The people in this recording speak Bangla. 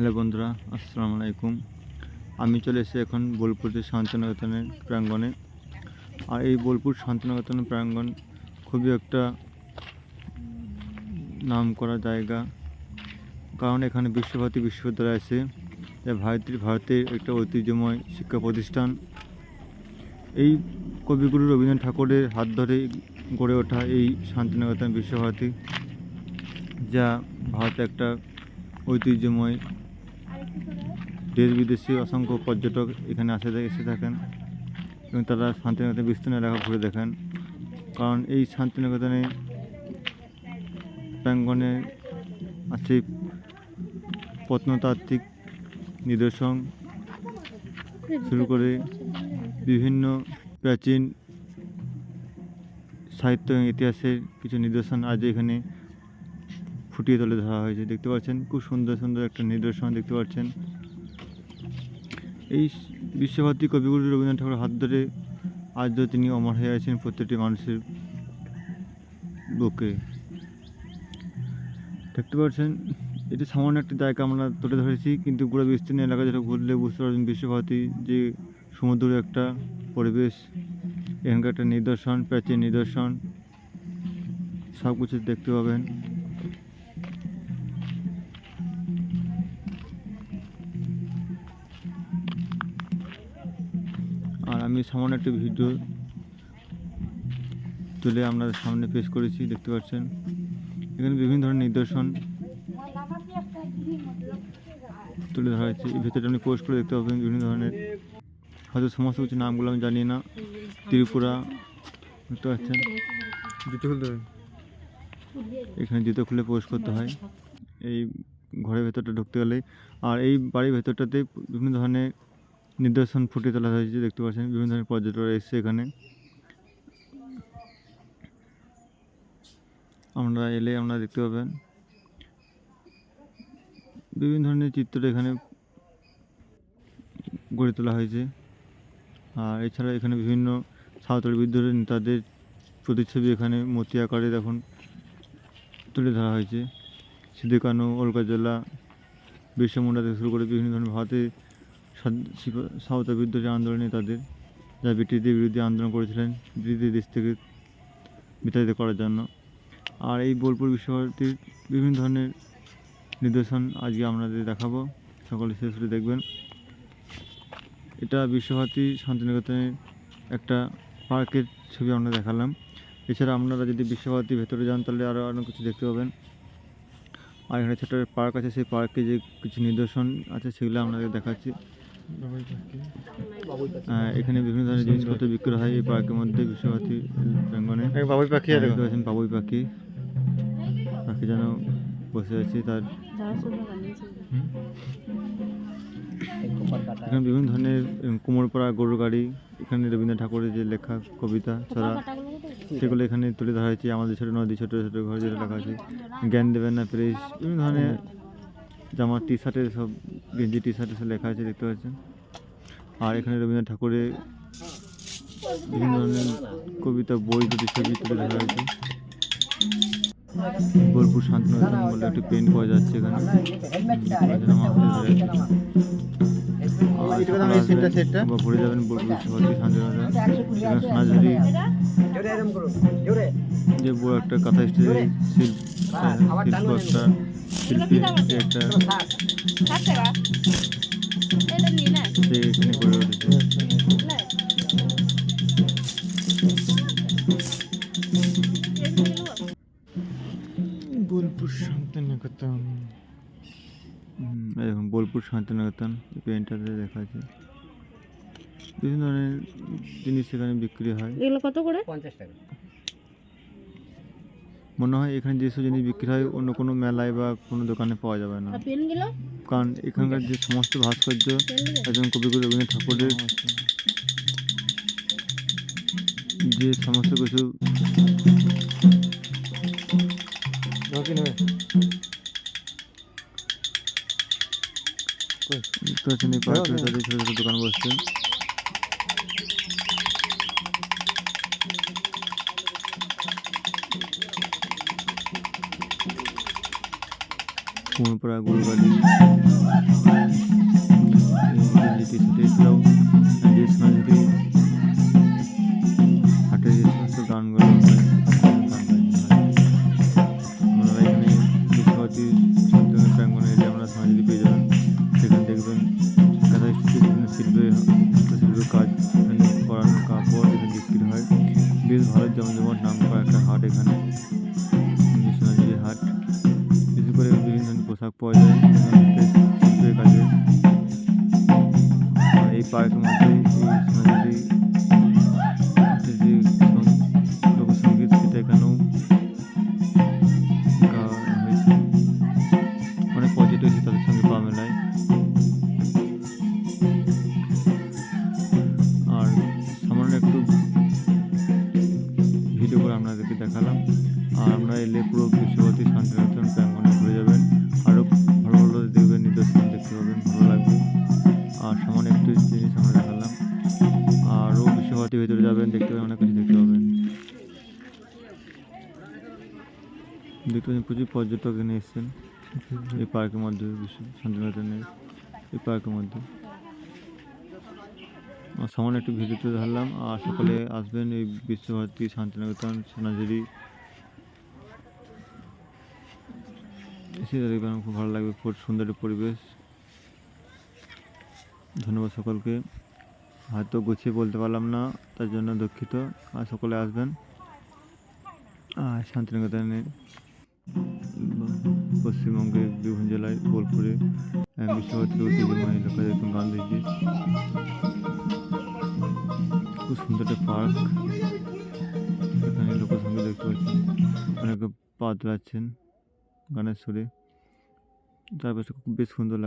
হ্যালো বন্ধুরা, আসসালামু আলাইকুম। আমি চলে এসেছি এখন বোলপুরের শান্তিনিকেতনের প্রাঙ্গণে। আর এই বোলপুর শান্তিনিকেতনের প্রাঙ্গণ খুবই একটা নাম করা জায়গা। কারণ এখানে বিশ্বভারতী বিশ্ববিদ্যালয় আছে। যা ভারতের ভারতের একটা ঐতিহ্যময় শিক্ষা প্রতিষ্ঠান। এই কবিগুরু রবীন্দ্রনাথ ঠাকুরের হাত ধরে গড়ে ওঠা এই শান্তিনিকেতন বিশ্বভারতী, যা ভারতে একটা ঐতিহ্যময় দেশ বিদেশি অসংখ্য পর্যটক এখানে আসে এসে থাকেন এবং তারা শান্তিনিকেতন বিস্তীর্ণ এলাকা ঘুরে দেখেন। কারণ এই শান্তিনিকেতনে প্রাঙ্গণে আছে প্রত্নতাত্ত্বিক নিদর্শন। শুরু করে বিভিন্ন প্রাচীন সাহিত্য এবং ইতিহাসের কিছু নিদর্শন আজ এখানে ফুটিয়ে তুলে ধরা হয়েছে। দেখতে পাচ্ছেন, খুব সুন্দর সুন্দর একটা নিদর্শন দেখতে পাচ্ছেন। এই বিশ্বভারতী কবিগুরু রবীন্দ্রনাথ ঠাকুরের হাত ধরে আজও তিনি অমর হয়ে আছেন প্রত্যেকটি মানুষের বুকে। দেখতে পাচ্ছেন, এটি সামান্য একটা জায়গা আমরা তুলে ধরেছি, কিন্তু পুরো বিস্তীর্ণ এলাকা যেটা ঘুরলে বুঝতে পারবেন বিশ্বভারতী যে সমুদ্রের একটা পরিবেশ, এখানকার একটা নিদর্শন, প্রাচীন নিদর্শন সব কিছু দেখতে পাবেন। আমি সামান্য একটি ভিডিও তুলে আপনাদের সামনে পেশ করেছি দেখতে পাচ্ছেন। এখানে বিভিন্ন ধরনের নিদর্শন তুলে ধরা হয়েছে। এই ভিতরে আপনি পোস্ট করে দেখতে পাবেন বিভিন্ন ধরনের। হয়তো সমস্ত কিছু নামগুলো আমি জানি না। ত্রিপুরা দেখতে পাচ্ছেন। জুতো খুলতে হবে। এখানে জুতো খুলে পোস্ট করতে হয়। এই ঘরের ভেতরটা ঢুকতে গেলে। আর এই বাড়ির ভেতরটাতে বিভিন্ন ধরনের নিদর্শন ফুটিয়ে তোলা হয়েছে, দেখতে পাচ্ছেন, বিভিন্ন ধরনের পর্যটকরা এসছে এখানে। আমরা এলে আমরা দেখতে পাবেন। বিভিন্ন ধরনের চিত্র এখানে গড়ে তোলা হয়েছে। আর এছাড়া এখানে বিভিন্ন সাঁওতাল বিদ্রোহের নেতাদের প্রতিচ্ছবি এখানে মূর্তি আকারে এখন তুলে ধরা হয়েছে। সিদ্ধু কানু অলকাজলা বিরসা মুন্ডা থেকে শুরু করে বিভিন্ন ধরনের ভারতে স্বাধ- শিপ- সাঁওতাল বিদ্রোহী আন্দোলনে তাদের যা ব্রিটিশদের বিরুদ্ধে আন্দোলন করেছিলেন, ব্রিটিশদের দেশ থেকে বিতাড়িত করার জন্য। আর এই বোলপুর বিশ্বভারতীর বিভিন্ন ধরনের নিদর্শন আজকে আপনাদের দেখাবো। সকলে শেষ করে দেখবেন। এটা বিশ্বভারতী শান্তিনিকেতনের একটা পার্কের ছবি আমরা দেখালাম। এছাড়া আপনারা যদি বিশ্বভারতীর ভেতরে যান, তাহলে আরও অনেক কিছু দেখতে পাবেন। আর এখানে ছোটো পার্ক আছে, সেই পার্কে যে কিছু নিদর্শন আছে, সেগুলো আপনাদের দেখাচ্ছি। এখানে বিভিন্ন ধরনের জিনিসপত্র বিক্রি হয় এই পার্কের মধ্যে বিশ্বভারতী প্রাঙ্গনে বাবুই পাখি দেখতে পাচ্ছেন বাবুই পাখি। পাখি যেন বসে আছে তার। এখানে বিভিন্ন ধরনের কুমোরপাড়া গরুর গাড়ি এখানে রবীন্দ্রনাথ ঠাকুরের যে লেখা কবিতা ছড়া সেগুলো এখানে তুলে ধরা হয়েছে। আমাদের ছোটো নদী ছোটো ছোটো ঘর যেটা লেখা আছে। জ্ঞান দেবেন না প্রেস বিভিন্ন ধরনের জামা টি শার্টের সব গেঞ্জি টি শার্টে সব লেখা আছে দেখতে পাচ্ছেন। আর এখানে রবীন্দ্রনাথ ঠাকুরের বিভিন্ন ধরনের কবিতা বই দুটি ছবি তুলে ধরা হয়েছে। বোলপুর শান্তিনিকেতন বলে একটি পেন পাওয়া যাচ্ছে এখানে। ঘুরে যাবেন বোলপুর বিশ্বভারতী শান্তিনিকেতন এখানে সোনাঝুরি যে বড় একটা কাঁথা স্টেজে শিল্প শিল্প একটা বোলপুর শান্তিনিকেতন দেখুন বোলপুর শান্তিনিকেতন পেনটাতে দেখা আছে বিভিন্ন ধরনের জিনিস এখানে বিক্রি হয় এগুলো কত করে পঞ্চাশ টাকা মনে হয় এখানে যেসব জিনিস বিক্রি হয় অন্য কোনো মেলায় বা কোনো দোকানে পাওয়া যাবে না। কারণ এখানকার যে সমস্ত ভাস্কর্য একজন কবিগুরু রবীন্দ্রনাথ ঠাকুরের যে সমস্ত কিছু দোকান বসছে। কুমোরপাড়া গরুগাড়ি যেটি সেটি এছাড়াও যে সমস্ত গানগুলো এখানে বিশ্বভারতী পেয়ে যাবেন, সেখানে দেখবেন কাঁথা শিল্পের হস্তশিল্পের কাজ করানো কাপড় এখানে বিক্রি হয়। বেশ ভালো যেমন নাম করা একটা হাট এখানে। পোশাক পাওয়া যায় এই সেটা এখানেও অনেক তাদের সঙ্গে আর সামান্য একটু ভিডিও করে আপনাদেরকে দেখালাম। আর আমরা এলে পুরো বিশ্বভারতী শান্তিনিকেতন প্রাঙ্গণে ঘুরে যাবেন। যাবেন, দেখতে পাবেন, অনেক কিছু দেখতে পাবেন। দেখতে পাচ্ছেন, প্রচুর পর্যটক এখানে এসছেন। এই পার্কের মধ্যে বিশ্ব শান্তিনিকেতনের এই পার্কের মধ্যে। সামান্য একটু ভিডিওতে ধরলাম। আর সকলে আসবেন এই বিশ্বভারতী শান্তিনিকেতন, সোনাঝুরি। এসে দেখবেন, খুব ভালো লাগবে, খুব সুন্দর পরিবেশ। ধন্যবাদ সকলকে। হয়তো গুছিয়ে বলতে পারলাম না, তার জন্য দুঃখিত। আর সকলে আসবেন। আর শান্তিনিকেতনে পশ্চিমবঙ্গের বিভিন্ন জেলায়, বোলপুরে বিশ্বভারতীর ঐতিহ্যময় গান্ধীজি। খুব সুন্দর একটা পার্ক। এখানে লোকসঙ্গীত দেখতে পাচ্ছি অনেকে পা দোলাচ্ছেন গানের সুরে। চারপাশে খুব বেশ সুন্দর লাগে